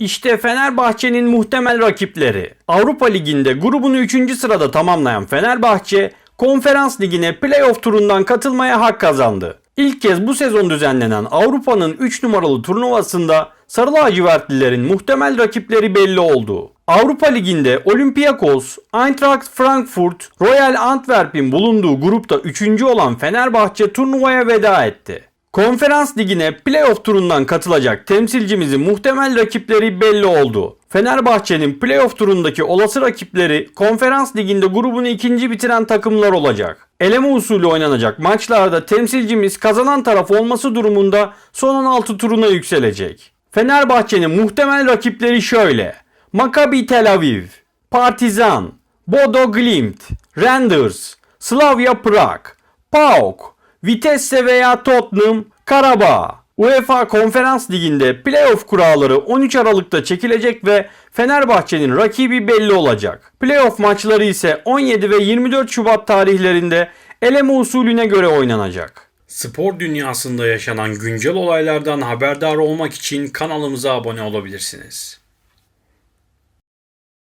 İşte Fenerbahçe'nin muhtemel rakipleri. Avrupa Ligi'nde grubunu 3. sırada tamamlayan Fenerbahçe, Konferans Ligi'ne playoff turundan katılmaya hak kazandı. İlk kez bu sezon düzenlenen Avrupa'nın 3 numaralı turnuvasında Sarı lacivertlilerin muhtemel rakipleri belli oldu. Avrupa Ligi'nde Olympiakos, Eintracht Frankfurt, Royal Antwerp'in bulunduğu grupta 3. olan Fenerbahçe turnuvaya veda etti. Konferans Ligi'ne playoff turundan katılacak temsilcimizin muhtemel rakipleri belli oldu. Fenerbahçe'nin playoff turundaki olası rakipleri Konferans Ligi'nde grubunu ikinci bitiren takımlar olacak. Eleme usulü oynanacak maçlarda temsilcimiz kazanan taraf olması durumunda son 16 turuna yükselecek. Fenerbahçe'nin muhtemel rakipleri şöyle. Maccabi Tel Aviv, Partizan, Bodo Glimt, Randers, Slavia Prag, PAOK, Vitesse veya Tottenham, Karabağ. UEFA Konferans Ligi'nde playoff kuralları 13 Aralık'ta çekilecek ve Fenerbahçe'nin rakibi belli olacak. Playoff maçları ise 17 ve 24 Şubat tarihlerinde eleme usulüne göre oynanacak. Spor dünyasında yaşanan güncel olaylardan haberdar olmak için kanalımıza abone olabilirsiniz.